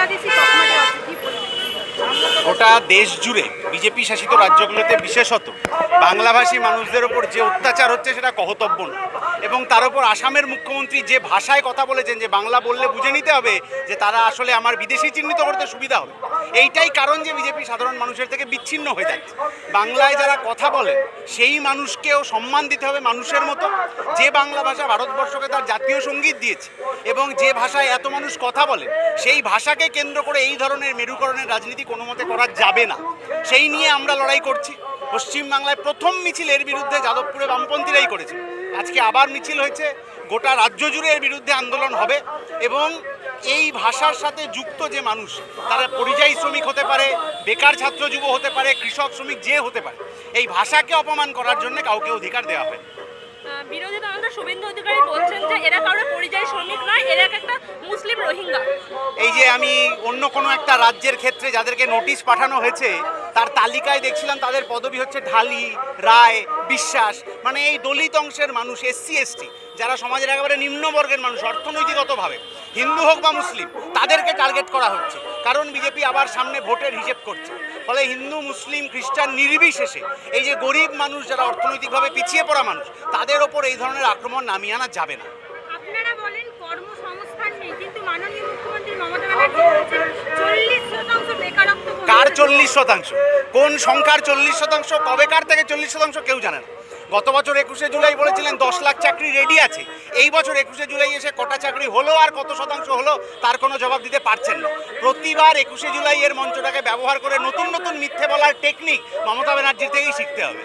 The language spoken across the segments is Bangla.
la visita. গোটা দেশ জুড়ে বিজেপি শাসিত রাজ্যগুলোতে বিশেষত বাংলাভাষী মানুষদের ওপর যে অত্যাচার হচ্ছে সেটা কহতব্য না এবং তার উপর আসামের মুখ্যমন্ত্রী যে ভাষায় কথা বলেছেন, যে বাংলা বললে বুঝে নিতে হবে যে তারা আসলে আমার বিদেশি চিহ্নিত করতে সুবিধা হবে। এইটাই কারণ যে বিজেপি সাধারণ মানুষের থেকে বিচ্ছিন্ন হয়ে যাচ্ছে। বাংলায় যারা কথা বলেন, সেই মানুষকেও সম্মান দিতে হবে মানুষের মতো। যে বাংলা ভাষা ভারতবর্ষকে তার জাতীয় সংগীত দিয়েছে এবং যে ভাষায় এত মানুষ কথা বলে সেই ভাষাকে কেন্দ্র করে এই ধরনের মেরুকরণের রাজনীতি কোনো মতে করা যাবে না। সেই নিয়ে আমরা লড়াই করছি। পশ্চিমবাংলায় প্রথম মিছিল এর বিরুদ্ধে যাদবপুরে বামপন্থীরাই করেছে। আজকে আবার মিছিল হয়েছে। গোটা রাজ্য জুড়ে এর বিরুদ্ধে আন্দোলন হবে এবং এই ভাষার সাথে যুক্ত যে মানুষ, তারা পরিযায়ী শ্রমিক হতে পারে, বেকার ছাত্র যুব হতে পারে, কৃষক শ্রমিক যে হতে পারে, এই ভাষাকে অপমান করার জন্য কাউকে অধিকার দেওয়া হয় বিরোধী দলনেতা শুভেন্দু অধিকারী বলছেন যে এরা পরিযায়ী শ্রমিক নয় এক একটা মুসলিম রোহিঙ্গা। এই যে আমি অন্য কোনো একটা রাজ্যের ক্ষেত্রে যাদেরকে নোটিশ পাঠানো হয়েছে, তার তালিকায় দেখছিলাম তাদের পদবি হচ্ছে ঢালি, রায়, বিশ্বাস মানে এই দলিত অংশের মানুষ এসসি এসটি যারা সমাজের একেবারে নিম্নবর্গের মানুষ, অর্থনৈতিকগতভাবে, হিন্দু হোক বা মুসলিম, তাদেরকে টার্গেট করা হচ্ছে। কারণ বিজেপি আবার সামনে ভোটের হিসেব করছে। ফলে হিন্দু, মুসলিম, খ্রিস্টান নির্বিশেষে, এই যে গরিব মানুষ যারা অর্থনৈতিকভাবে পিছিয়ে পড়া মানুষ, তাদের ওপর এই ধরনের আক্রমণ নামিয়ে আনা যাবে না আপনারা বলেন কর্মসংস্থান নেই কিন্তু মাননীয় মুখ্যমন্ত্রী মমতা ব্যানার্জি বলছেন চল্লিশ শতাংশ বেকারত্ব কার চল্লিশ শতাংশ? কোন সংখ্যার চল্লিশ শতাংশ? কবে কার থেকে চল্লিশ শতাংশ? কেউ জানে না। গত বছর একুশে জুলাই বলেছিলেন দশ লাখ চাকরি রেডি আছে। এই বছর একুশে জুলাই এসে কটা চাকরি হলো আর কত শতাংশ হলো তার কোনো জবাব দিতে পারছেন না। প্রতিবার একুশে জুলাই এর মঞ্চটাকে ব্যবহার করে নতুন নতুন মিথ্যে বলার টেকনিক মমতা ব্যানার্জির থেকেই শিখতে হবে।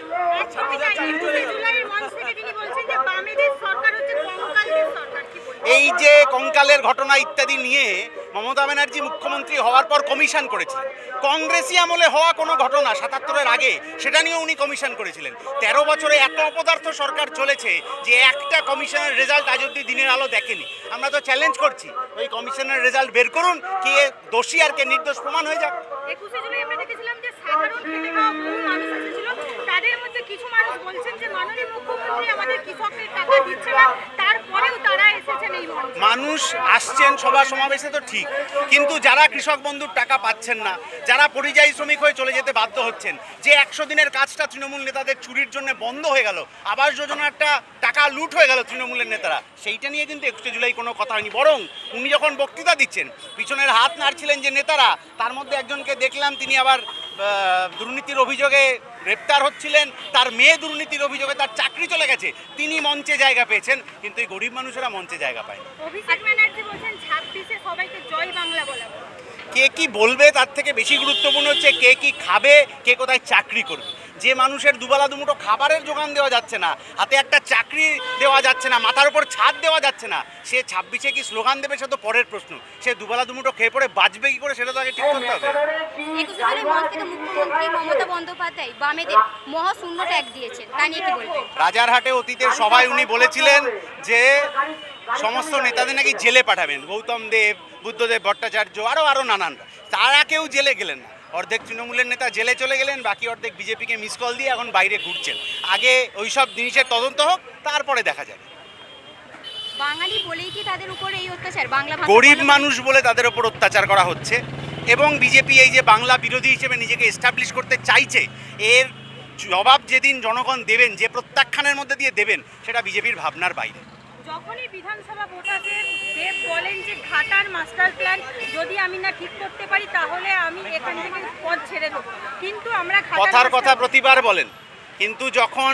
এই যে কঙ্কালের ঘটনা ইত্যাদি নিয়ে মমতা ব্যানার্জি মুখ্যমন্ত্রী হওয়ার পর কমিশন করেছিলেন। কংগ্রেসি আমলে হওয়া কোনো ঘটনা সাতাত্তরের আগে, সেটা নিয়ে উনি কমিশন করেছিলেন। তেরো বছরে এত অপদার্থ সরকার চলেছে যে একটা কমিশনের রেজাল্ট আজ অব্দি দিনের আলো দেখেনি। আমরা তো চ্যালেঞ্জ করছি, ওই কমিশনের রেজাল্ট বের করুন, কে দোষী আর কে নির্দোষ প্রমাণ হয়ে যাক। একুশে জুলাই আমরা দেখেছিলাম যে সাধারণ মানুষ কিছু মানুষ বলছেন যে মাননীয় মুখ্যমন্ত্রী আমাদের কৃষকদের টাকা দিচ্ছে না, তারপরেও তারা এসেছেন এই মানুষ আসছেন সভা সমাবেশে তো ঠিক, কিন্তু যারা কৃষক বন্ধুর টাকা পাচ্ছেন না, যারা পরিযায়ী শ্রমিক হয়ে চলে যেতে বাধ্য হচ্ছেন, যে একশো দিনের কাজটা তৃণমূল নেতাদের চুরির জন্য বন্ধ হয়ে গেল, আবাস যোজনাটা টাকা লুট হয়ে গেল তৃণমূলের নেতারা, সেইটা নিয়ে কিন্তু একুশে জুলাই কোনো কথা হয়নি, বরং উনি যখন বক্তৃতা দিচ্ছেন, পিছনের হাত নাড়ছিলেন যে নেতারা, তার মধ্যে একজনকে দেখলাম, তিনি আবার দুর্নীতির অভিযোগে গ্রেপ্তার হচ্ছিলেন তার মেয়ে দুর্নীতির অভিযোগে তার চাকরি চলে গেছে। তিনি মঞ্চে জায়গা পেয়েছেন কিন্তু এই গরিব মানুষেরা মঞ্চে জায়গা পায় কে কি বলবে তার থেকে বেশি গুরুত্বপূর্ণ হচ্ছে কে কি খাবে কে কোথায় চাকরি করবে। যে মানুষের দুবেলা দুমুঠো খাবারের যোগান দেওয়া যাচ্ছে না হাতে একটা চাকরি দেওয়া যাচ্ছে না মাথার উপর ছাদ দেওয়া যাচ্ছে না সে ছাব্বিশে কি স্লোগান দেবে সে তো পরের প্রশ্ন। সে দুবেলা দুমুঠো খেয়ে পড়ে বাঁচবে কি করে সেটা তো আগে ঠিক করতে হবে। একুশে জুলাই মঞ্চ থেকে মুখ্যমন্ত্রী মমতা বন্দ্যোপাধ্যায় বামেদের মহাশূন্য ট্যাগ দিয়েছেন তা নিয়ে কি বলবেন? রাজারহাটে অতীতের সভায় উনি বলেছিলেন যে সমস্ত নেতাদের নাকি জেলে পাঠাবেন গৌতম দেব বুদ্ধদেব ভট্টাচার্য আরও আরও নানানরা তারা কেউ জেলে গেলেন না। অর্ধেক তৃণমূলের নেতা জেলে চলে গেলেন বাকি অর্ধেক বিজেপিকে মিস কল দিয়ে এখন বাইরে ঘুরছেন। আগে ওই সব জিনিসের তদন্ত হোক তারপরে দেখা যাবে। বাঙালি বলেই কি তাদের উপর এই অত্যাচার? বাংলা গরিব মানুষ বলে তাদের ওপর অত্যাচার করা হচ্ছে এবং বিজেপি এই যে বাংলা বিরোধী হিসেবে নিজেকে এস্টাবলিশ করতে চাইছে এর জবাব যেদিন জনগণ দেবেন যে প্রত্যাখ্যানের মধ্যে দিয়ে দেবেন সেটা বিজেপির ভাবনার বাইরে। যখনই বিধানসভা ভোট আসে দেব বলেন যে ঘাটার মাস্টার প্ল্যান যদি আমি না ঠিক করতে পারি তাহলে আমি এখান থেকে পদ ছেড়ে দেবো। কিন্তু আমরা কথার কথা প্রতিবার বলেন। কিন্তু যখন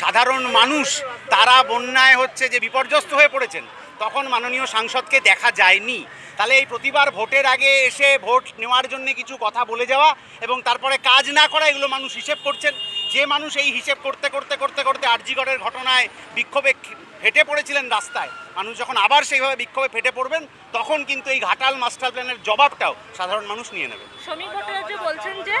সাধারণ মানুষ তারা বন্যায় হচ্ছে যে বিপর্যস্ত হয়ে পড়েছেন তখন মাননীয় সাংসদকে দেখা যায়নি। তাহলে এই প্রতিবার ভোটের আগে এসে ভোট নেওয়ার জন্য কিছু কথা বলে যাওয়া এবং তারপরে কাজ না করা এগুলো মানুষ হিসেব করছেন। যে মানুষ এই হিসেব করতে করতে করতে করতে আরজিগড়ের ঘটনায় বিক্ষোভে ফেটে পড়েছিলেন রাস্তায় মানুষ যখন আবার সেইভাবে বিক্ষোভে ফেটে পড়বেন তখন কিন্তু এই ঘাটাল মাস্টার প্ল্যানের জবাবটাও সাধারণ মানুষ নিয়ে নেবে। শ্রমিক ভট্টাচার্য বলছেন যে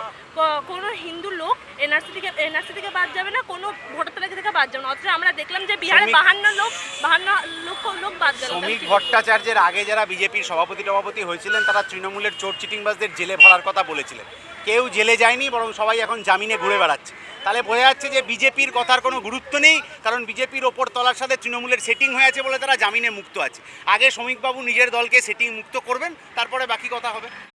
কোনো হিন্দু লোক এনআরসি থেকে এনআরসি থেকে বাদ যাবে না কোনো তালিকা থেকে বাদ যাবে না। অথচ আমরা দেখলাম যে বিহারে বাহান্ন লোক বাহান্ন লক্ষ লোক বাদ গেল। শ্রমিক ভট্টাচার্যের আগে যারা বিজেপির সভাপতি টভাপতি হয়েছিলেন তারা তৃণমূলের চোর চিটিংবাজদের জেলে ভরার কথা বলেছিলেন। কেউ জেলে যায়নি, বরং সবাই এখন জামিনে ঘুরে বেড়াচ্ছে। তাহলে বোঝা যাচ্ছে যে বিজেপির কথার কোনো গুরুত্ব নেই, কারণ বিজেপির ওপর তলার সাথে তৃণমূলের সেটিং হয়ে আছে বলে তারা জামিনে মুক্ত আছে। আগে শ্রমিকবাবু নিজের দলকে সেটিং মুক্ত করবেন, তারপরে বাকি কথা হবে।